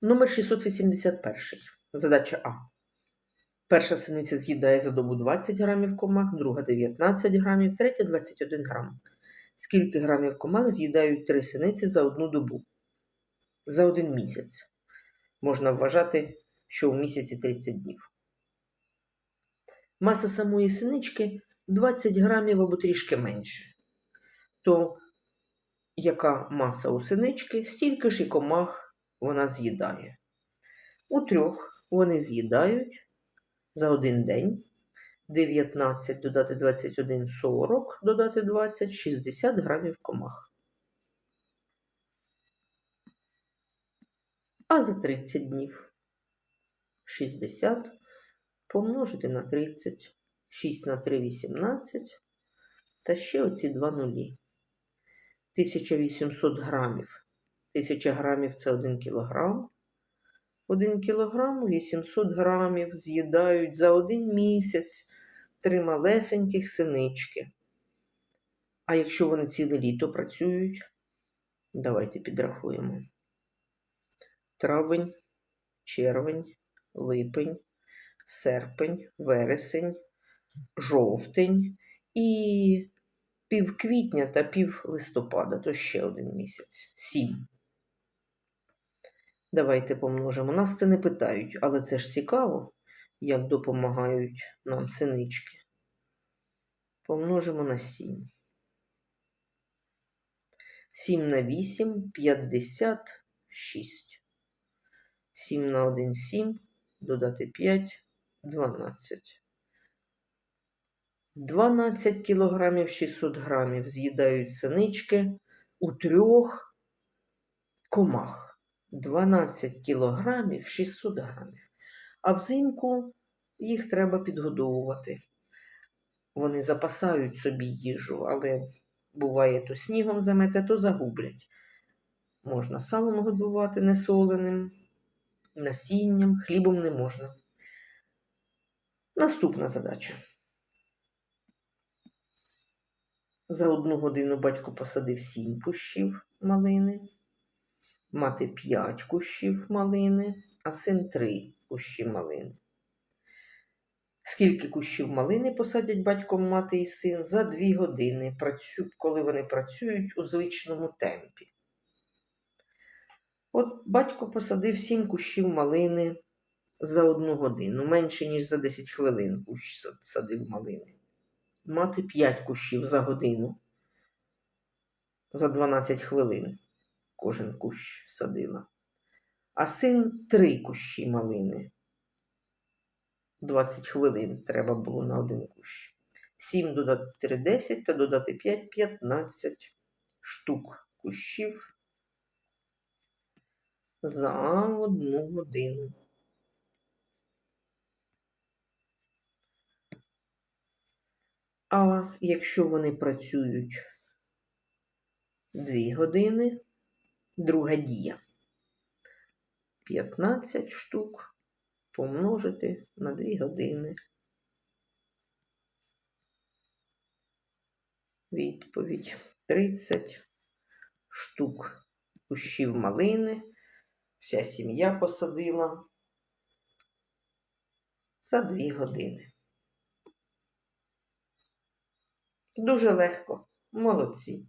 Номер 681. Задача А. Перша синиця з'їдає за добу 20 грамів комах, друга 19 грамів, третя 21 грам. Скільки грамів комах з'їдають три синиці за одну добу? За один місяць. Можна вважати, що в місяці 30 днів. Маса самої синички 20 грамів або трішки менше. То яка маса у синички, стільки ж і комах вона з'їдає. У трьох вони з'їдають за один день 19 додати 21 40, додати 20 60 грамів комах. А за 30 днів 60 помножити на 30, 6 на 3 18 та ще оці два нулі. 1800 грамів. 1000 грамів це 1 кілограм. 1 кілограм 800 грамів з'їдають за один місяць три малесеньких синички. А якщо вони ціле літо працюють, давайте підрахуємо. Травень, червень, липень, серпень, вересень, жовтень і пів квітня та пів листопада, то ще один місяць. Сім. Давайте помножимо. Нас це не питають, але це ж цікаво, як допомагають нам синички. Помножимо на 7. 7 на 8 56. 7 на 1 7, додати 5 12. 12 кілограмів 600 грамів з'їдають синички у трьох комах. 12 кілограмів 600 грамів. А взимку їх треба підгодовувати. Вони запасають собі їжу, але буває то снігом замете, то загублять. Можна салом годувати несоленим, насінням, хлібом не можна. Наступна задача. За одну годину батько посадив сім кущів малини, мати п'ять кущів малини, а син три кущі малини. Скільки кущів малини посадять батько, мати і син за дві години, коли вони працюють у звичному темпі. От батько посадив сім кущів малини за одну годину, менше, ніж за 10 хвилин кущ садив малини. Мати 5 кущів за годину, за 12 хвилин кожен кущ садила. А син 3 кущі малини. 20 хвилин треба було на один кущ. 7 додати 3 10 та додати 5 15 штук кущів за одну годину. А якщо вони працюють 2 години, друга дія. 15 штук помножити на 2 години. Відповідь 30 штук кущів малини. Вся сім'я посадила за 2 години. Дуже легко. Молодці.